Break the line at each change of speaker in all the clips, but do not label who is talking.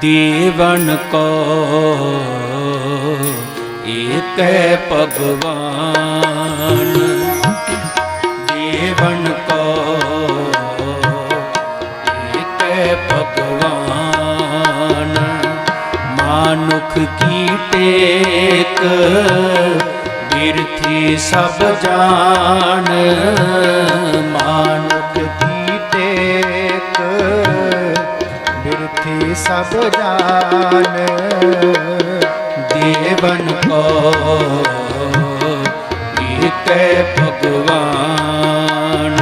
ਦੇਵਨ ਕੋ ਏਕੈ ਭਗਵਾਨ। ਦੇਵਨ ਕੋ ਏਕੈ ਭਗਵਾਨ। ਮਾਨੁਖ ਕੀ ਟੇਕ, ਬਿਰਥੀ ਸਭ ਜਾਣ। ਮਾਨੁਖ
ਸਭ ਜਾਨ
ਦੇਵਨ ਕੋ। ਏਕੈ ਭਗਵਾਨ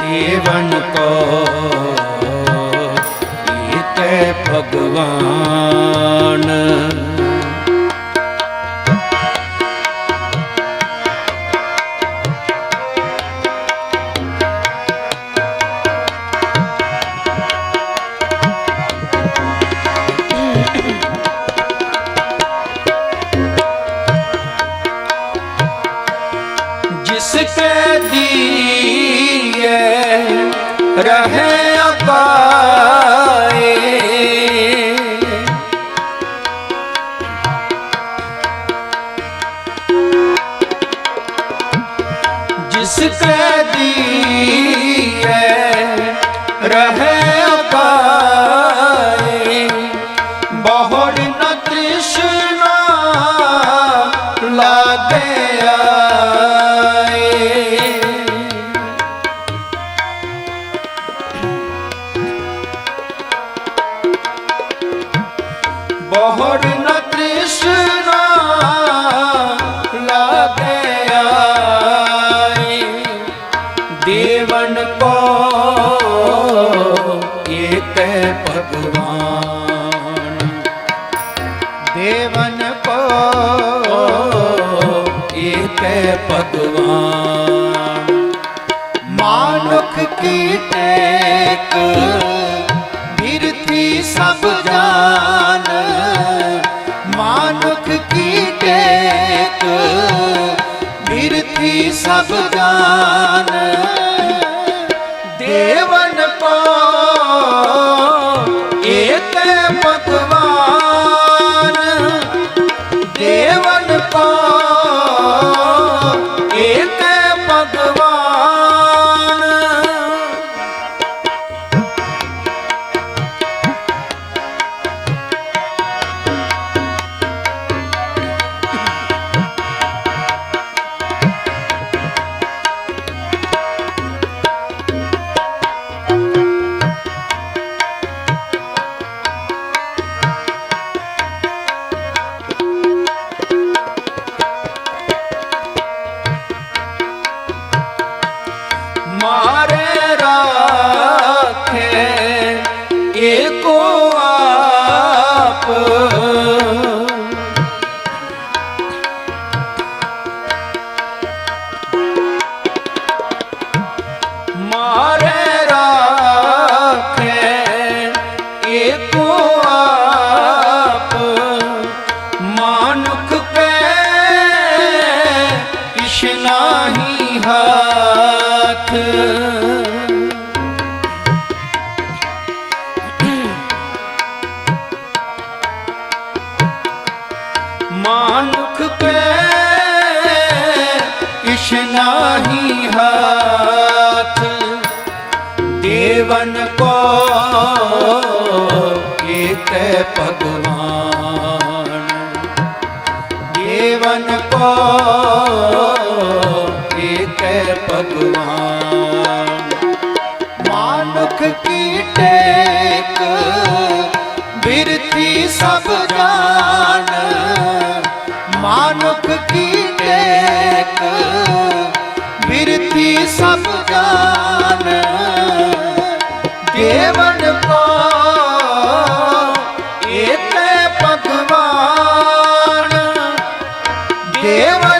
ਦੇਵਨ ਕੋ। ਏਕੈ ਭਗਵਾਨ ਰਹੇ ਅਕਾਏ ਜਿਸਕੇ ਦੀਏ ਰਹੇ ਭਗਵਾਨ।
ਦੇਵਨ ਕੋ
ਭਗਵਾਨ।
ਮਾਨੁਖ ਕੀ ਟੇਕ ਬਿਰਥੀ ਸਭ ਮਾਨੁਖ ਕੈ
ਕਿਛ ਨਾਹੀ ਹਾਥ। ਮਾਨੁਖ ਕੈ ਕਿਛ ਨਾਹੀ ਹਾਥ। ਦੇਵਨ ਕੋ ਏਕੈ ਭਗਵਾਨ। ਦੇਵਨ ਕੋ ਏਕੈ ਭਗਵਾਨ।
ਮਾਨੁਖ ਕੀ ਏਕੈ ਭਗਵਾਨ ਦੇਵਨ